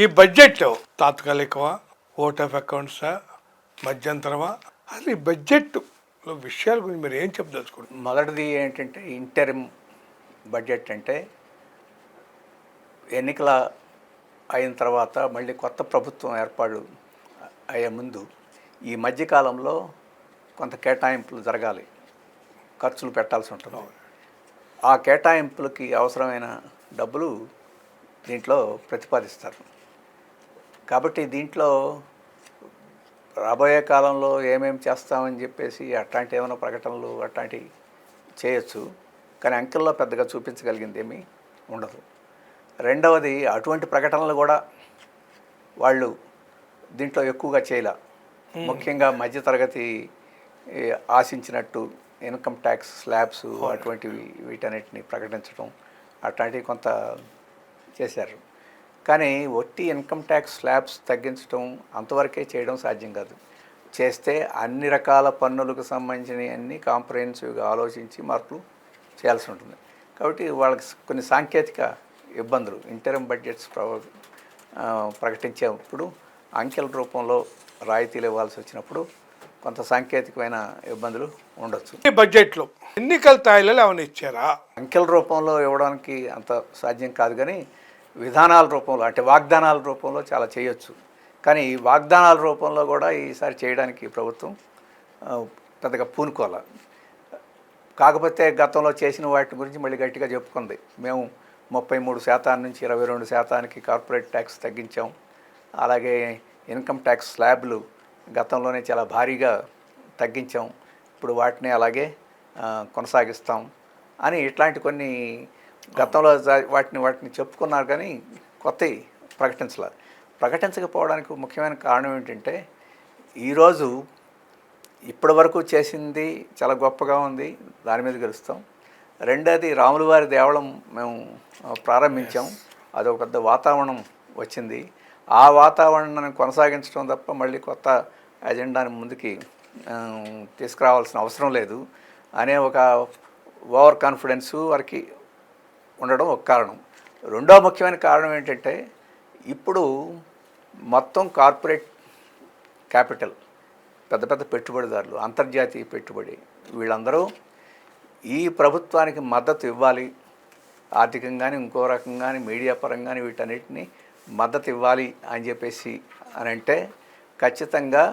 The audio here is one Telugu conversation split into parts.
ఈ బడ్జెట్ తాత్కాలికమా? ఓట్ ఆఫ్ అకౌంట్సా మధ్యంతరమా? అసలు ఈ బడ్జెట్లో విషయాల గురించి మీరు ఏం చెప్పదలుచుకుంటున్నారు? మొదటిది ఏంటంటే ఇంటరిమ్ బడ్జెట్ అంటే ఎన్నికల అయిన తర్వాత మళ్ళీ కొత్త ప్రభుత్వం ఏర్పాటు అయ్యే ముందు ఈ మధ్యకాలంలో కొంత కేటాయింపులు జరగాలి. ఖర్చులు పెట్టాల్సి ఉంటుంది. ఆ కేటాయింపులకి అవసరమైన డబ్బులు దీంట్లో ప్రతిపాదిస్తారు. కాబట్టి దీంట్లో రాబోయే కాలంలో ఏమేమి చేస్తామని చెప్పేసి అట్లాంటి ఏమైనా ప్రకటనలు అట్లాంటివి చేయొచ్చు. కానీ అంకెల్లో పెద్దగా చూపించగలిగింది ఏమీ ఉండదు. రెండవది అటువంటి ప్రకటనలు కూడా వాళ్ళు దీంట్లో ఎక్కువగా చేయలే. ముఖ్యంగా మధ్యతరగతి ఆశించినట్టు ఇన్కమ్ ట్యాక్స్ స్లాబ్స్ అటువంటివి వీటన్నిటిని ప్రకటించడం అట్లాంటివి కొంత చేశారు. కానీ ఒట్టి ఇన్కమ్ ట్యాక్స్ స్లాబ్స్ తగ్గించడం అంతవరకే చేయడం సాధ్యం కాదు. చేస్తే అన్ని రకాల పన్నులకు సంబంధించిన అన్ని కాంప్రహెన్సివ్గా ఆలోచించి మార్పులు చేయాల్సి ఉంటుంది. కాబట్టి వాళ్ళకి కొన్ని సాంకేతిక ఇబ్బందులు ఇంటరం బడ్జెట్స్ ప్రకటించేప్పుడు అంకెల రూపంలో రాయితీలు ఇవ్వాల్సి వచ్చినప్పుడు కొంత సాంకేతికమైన ఇబ్బందులు ఉండొచ్చు. ఈ బడ్జెట్లో ఎన్నికల తాయిలలో ఏమైనా ఇచ్చారా? అంకెల రూపంలో ఇవ్వడానికి అంత సాధ్యం కాదు కానీ విధానాల రూపంలో అంటే వాగ్దానాల రూపంలో చాలా చేయొచ్చు. కానీ ఈ వాగ్దానాల రూపంలో కూడా ఈసారి చేయడానికి ప్రభుత్వం పెద్దగా పూనుకోవాలి కాకపోతే గతంలో చేసిన వాటి గురించి మళ్ళీ గట్టిగా చెప్పుకుంది. మేము ముప్పై మూడు శాతాన్ని నుంచి ఇరవై రెండు శాతానికి కార్పొరేట్ ట్యాక్స్ తగ్గించాం. అలాగే ఇన్కమ్ ట్యాక్స్ స్లాబ్లు గతంలోనే చాలా భారీగా తగ్గించాం. ఇప్పుడు వాటిని అలాగే కొనసాగిస్తాం అని ఇట్లాంటి కొన్ని గతంలో వాటిని వాటిని చెప్పుకున్నారు కానీ కొత్తవి ప్రకటించలే ప్రకటించకపోవడానికి ముఖ్యమైన కారణం ఏంటంటే ఈరోజు ఇప్పటి వరకు చేసింది చాలా గొప్పగా ఉంది దాని మీద గెలుస్తాం. రెండోది రాముల వారి దేవళం మేము ప్రారంభించాం. అదొక పెద్ద వాతావరణం వచ్చింది. ఆ వాతావరణాన్ని కొనసాగించడం తప్ప మళ్ళీ కొత్త ఎజెండాని ముందుకి తీసుకురావాల్సిన అవసరం లేదు. అనే ఒక ఓవర్ కాన్ఫిడెన్స్ వారికి ఉండడం ఒక కారణం. రెండో ముఖ్యమైన కారణం ఏంటంటే ఇప్పుడు మొత్తం కార్పొరేట్ క్యాపిటల్ పెద్ద పెద్ద పెట్టుబడిదారులు అంతర్జాతీయ పెట్టుబడి వీళ్ళందరూ ఈ ప్రభుత్వానికి మద్దతు ఇవ్వాలి. ఆర్థికంగాని ఇంకో రకంగాని మీడియా పరంగాని వీటన్నిటిని మద్దతు ఇవ్వాలి అని చెప్పేసి అని అంటే ఖచ్చితంగా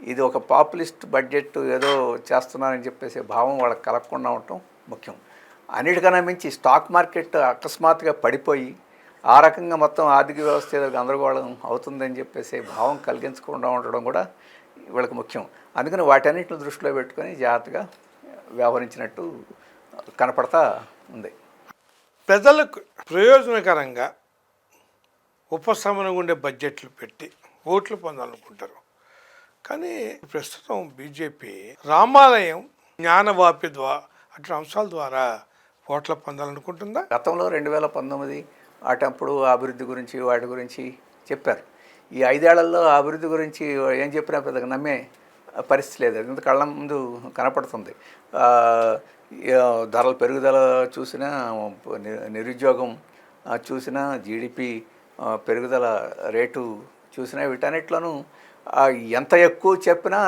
ఇది ఒక పాపులిస్ట్ బడ్జెట్ ఏదో చేస్తున్నారని చెప్పేసి భావం వాళ్ళకి కలగకుండా ఉండటం ముఖ్యం. అన్నిటికన్నా మించి స్టాక్ మార్కెట్ అకస్మాత్తుగా పడిపోయి ఆ రకంగా మొత్తం ఆర్థిక వ్యవస్థ ఏదో గందరగోళం అవుతుందని చెప్పేసి భావం కలిగించకుండా ఉండడం కూడా వీళ్ళకి ముఖ్యం. అందుకని వాటన్నిటిని దృష్టిలో పెట్టుకొని జాగ్రత్తగా వ్యవహరించినట్టు కనపడతా ఉంది. ప్రజలకు ప్రయోజనకరంగా ఉపశమనం ఉండే బడ్జెట్లు పెట్టి ఓట్లు పొందాలనుకుంటారు. కానీ ప్రస్తుతం బీజేపీ రామాలయం జ్ఞానవాపి ద్వారా అటు అంశాల ద్వారా ఓట్ల పొందాలనుకుంటుందా? గతంలో రెండు వేల పంతొమ్మిది అటప్పుడు అభివృద్ధి గురించి వాటి గురించి చెప్పారు. ఈ ఐదేళ్ళలో అభివృద్ధి గురించి ఏం చెప్పినా పెద్దగా నమ్మే పరిస్థితి లేదు. ఎందుకంటే కళ్ళ ముందు కనపడుతుంది. ధరల పెరుగుదల చూసినా ని- నిరుద్యోగం చూసినా జీడిపి పెరుగుదల రేటు చూసినా వీటన్నిటిలోనూ ఎంత ఎక్కువ చెప్పినా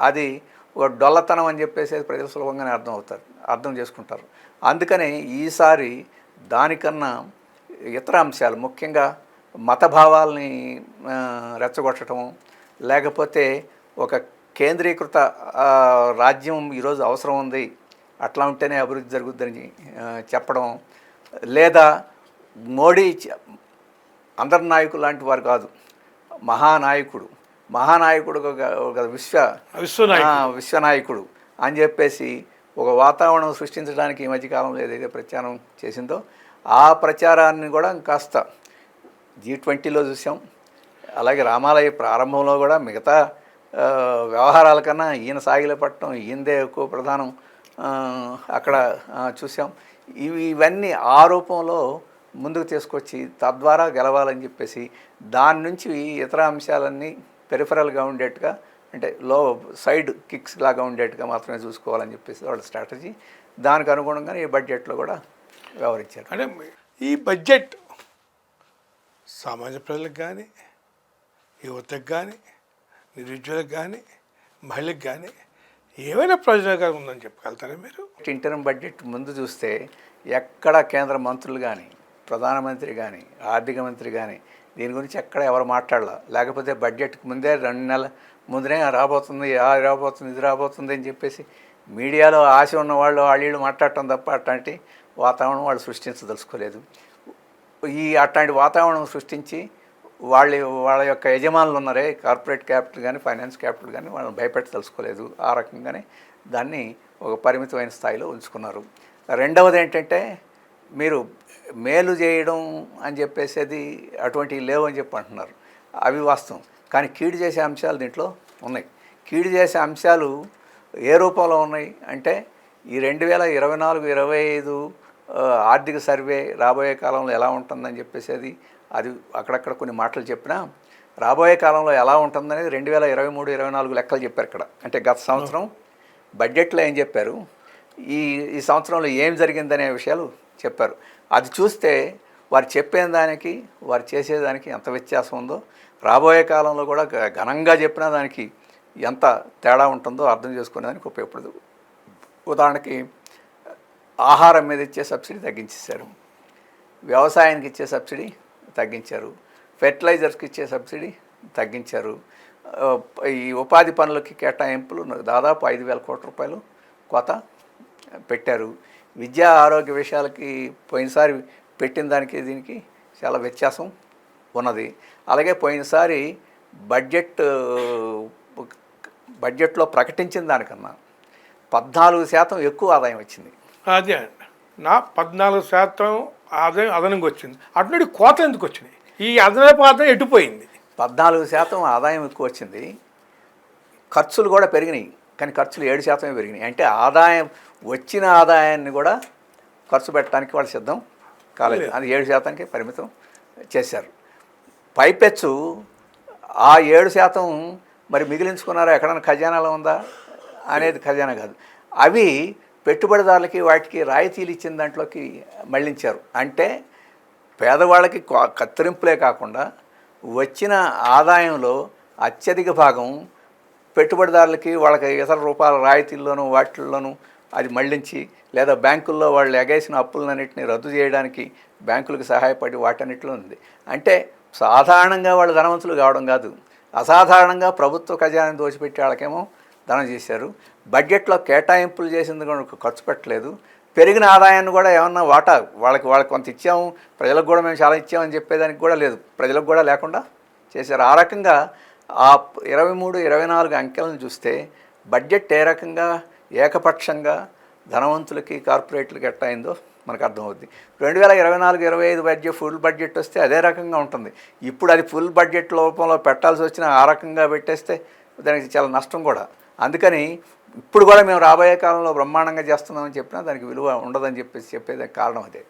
అది ఒక డొల్లతనం అని చెప్పేసి ప్రజలు సులభంగానే అర్థం అవుతారు అర్థం చేసుకుంటారు. అందుకని ఈసారి దానికన్నా ఇతర అంశాలు ముఖ్యంగా మత భావాల్ని ఆ, రెచ్చగొట్టడం లేకపోతే ఒక కేంద్రీకృత రాజ్యం ఈరోజు అవసరం ఉంది అట్లా ఉంటేనే అభివృద్ధి జరుగుద్దని చెప్పడం లేదా మోడీ అందరి నాయకులు లాంటి వారు కాదు మహానాయకుడు మహానాయకుడు విశ్వ విశ్వనాయకుడు అని చెప్పేసి ఒక వాతావరణం సృష్టించడానికి ఈ మధ్యకాలంలో ఏదైతే ప్రచారం చేసిందో ఆ ప్రచారాన్ని కూడా కాస్త జీ ట్వంటీలో చూసాం. అలాగే రామాలయ ప్రారంభంలో కూడా మిగతా వ్యవహారాల కన్నా ఈయన సాగిల పట్టడం ఈయనదే ఎక్కువ ప్రధానం అక్కడ చూసాం. ఇవి ఇవన్నీ ఆ రూపంలో ముందుకు తీసుకొచ్చి తద్వారా గెలవాలని చెప్పేసి దాని నుంచి ఇతర అంశాలన్నీ పెరిఫరల్గా ఉండేట్టుగా అంటే లో సైడ్ కిక్స్ లాగా ఉండేట్టుగా మాత్రమే చూసుకోవాలని చెప్పేసి వాళ్ళ స్ట్రాటజీ. దానికి అనుగుణంగా ఈ బడ్జెట్లో కూడా వ్యవహరించారు. అంటే ఈ బడ్జెట్ సామాన్య ప్రజలకు కానీ యువతకు కానీ నిరుద్యోగులకు కానీ మహిళలకు కానీ ఏమైనా ప్రయోజనకరం ఉందని చెప్పగలుగుతారా మీరు? ఇంటర్మ్ బడ్జెట్ ముందు చూస్తే ఎక్కడ కేంద్ర మంత్రులు కానీ ప్రధానమంత్రి కానీ ఆర్థిక మంత్రి కానీ దీని గురించి ఎక్కడ ఎవరు మాట్లాడాల. లేకపోతే బడ్జెట్కి ముందే రెండు నెలల ముందునే రాబోతుంది ఆ రాబోతుంది ఇది రాబోతుంది అని చెప్పేసి మీడియాలో ఆశ ఉన్న వాళ్ళు వాళ్ళు మాట్లాడటం తప్ప అట్లాంటి వాతావరణం వాళ్ళు సృష్టించదలుచుకోలేదు. ఈ అట్లాంటి వాతావరణం సృష్టించి వాళ్ళ వాళ్ళ యొక్క యజమానులు ఉన్నారే కార్పొరేట్ క్యాపిటల్ కానీ ఫైనాన్స్ క్యాపిటల్ కానీ వాళ్ళని భయపెట్టదలుచుకోలేదు. ఆ రకంగానే దాన్ని ఒక పరిమితమైన స్థాయిలో ఉంచుకున్నారు. రెండవది ఏంటంటే మీరు మేలు చేయడం అని చెప్పేసేది అటువంటివి లేవు అని చెప్పి అంటున్నారు. అవి వాస్తవం. కానీ కీడు చేసే అంశాలు దీంట్లో ఉన్నాయి. కీడు చేసే అంశాలు ఏ రూపంలో ఉన్నాయి అంటే ఈ రెండు వేల ఇరవై నాలుగు ఇరవై ఐదు ఆర్థిక సర్వే రాబోయే కాలంలో ఎలా ఉంటుందని చెప్పేసి అది అక్కడక్కడ కొన్ని మాటలు చెప్పినా రాబోయే కాలంలో ఎలా ఉంటుందనేది రెండు వేల ఇరవై మూడు ఇరవై నాలుగు లెక్కలు చెప్పారు ఇక్కడ. అంటే గత సంవత్సరం బడ్జెట్లో ఏం చెప్పారు? ఈ ఈ సంవత్సరంలో ఏం జరిగిందనే విషయాలు చెప్పారు. అది చూస్తే వారు చెప్పే దానికి వారు చేసేదానికి ఎంత వ్యత్యాసం ఉందో రాబోయే కాలంలో కూడా ఘనంగా చెప్పిన దానికి ఎంత తేడా ఉంటుందో అర్థం చేసుకునేదానికి ఉపయోగపడదు. ఉదాహరణకి ఆహారం మీద ఇచ్చే సబ్సిడీ తగ్గించేశారు. వ్యవసాయానికి ఇచ్చే సబ్సిడీ తగ్గించారు. ఫెర్టిలైజర్స్కి ఇచ్చే సబ్సిడీ తగ్గించారు. ఈ ఉపాధి పనులకి కేటాయింపులు దాదాపు ఐదు వేల కోట్ల రూపాయలు కోత పెట్టారు. విద్యా ఆరోగ్య విషయాలకి పోయినసారి పెట్టిన దానికి దీనికి చాలా వ్యత్యాసం ఉన్నది. అలాగే పోయినసారి బడ్జెట్ బడ్జెట్లో ప్రకటించిన దానికన్నా పద్నాలుగు శాతం ఎక్కువ ఆదాయం వచ్చింది. అదే నా పద్నాలుగు శాతం ఆదాయం అదనంగా వచ్చింది. అటు కోత ఎందుకు వచ్చినాయి? ఈ అదనపు ఆదాయం ఎటుపోయింది? పద్నాలుగు శాతం ఆదాయం ఎక్కువ వచ్చింది. ఖర్చులు కూడా పెరిగినాయి. కానీ ఖర్చులు ఏడు శాతమే పెరిగినాయి. అంటే ఆదాయం వచ్చిన ఆదాయాన్ని కూడా ఖర్చు పెట్టడానికి వాళ్ళు సిద్ధం కాలేదు. అది ఏడు శాతానికి పరిమితం చేశారు. పైపెచ్చు ఆ ఏడు శాతం మరి మిగిలించుకున్నారా? ఎక్కడైనా ఖజానాలో ఉందా? అనేది ఖజానా కాదు. అవి పెట్టుబడిదారులకి వాటికి రాయితీలు ఇచ్చిన దాంట్లోకి మళ్ళించారు అంటే పేదవాళ్ళకి కత్తిరింపులే కాకుండా వచ్చిన ఆదాయంలో అత్యధిక భాగం పెట్టుబడిదారులకి వాళ్ళకి ఇతర రూపాయల రాయితీల్లోనూ వాటిల్లోనూ అది మళ్ళించి లేదా బ్యాంకుల్లో వాళ్ళు ఎగేసిన అప్పులన్నింటినీ రద్దు చేయడానికి బ్యాంకులకు సహాయపడి వాటన్నిటిలో ఉంది. అంటే సాధారణంగా వాళ్ళు ధనవంతులు కావడం కాదు. అసాధారణంగా ప్రభుత్వ ఖజానాన్ని దోచిపెట్టే వాళ్ళకేమో ధనం చేశారు. బడ్జెట్లో కేటాయింపులు చేసింది కూడా ఖర్చు పెట్టలేదు. పెరిగిన ఆదాయాన్ని కూడా ఏమన్నా వాటా వాళ్ళకి వాళ్ళకి కొంత ఇచ్చాము ప్రజలకు కూడా మేము చాలా ఇచ్చామని చెప్పేదానికి కూడా లేదు. ప్రజలకు కూడా లేకుండా చేశారు. ఆ రకంగా ఆ ఇరవై మూడు ఇరవై నాలుగు అంకెలను చూస్తే బడ్జెట్ ఏ రకంగా ఏకపక్షంగా ధనవంతులకి కార్పొరేట్లకి ఎట్టా అయిందో మనకు అర్థమవుద్ది. రెండు వేల ఇరవై నాలుగు ఇరవై ఐదు బడ్జెట్ ఫుల్ బడ్జెట్ వస్తే అదే రకంగా ఉంటుంది. ఇప్పుడు అది ఫుల్ బడ్జెట్ లోపంలో పెట్టాల్సి వచ్చిన ఆ రకంగా పెట్టేస్తే దానికి చాలా నష్టం కూడా. అందుకని ఇప్పుడు కూడా మేము రాబోయే కాలంలో బ్రహ్మాండంగా చేస్తున్నామని చెప్పినా దానికి విలువ ఉండదని చెప్పేసి చెప్పేది కారణం అదే.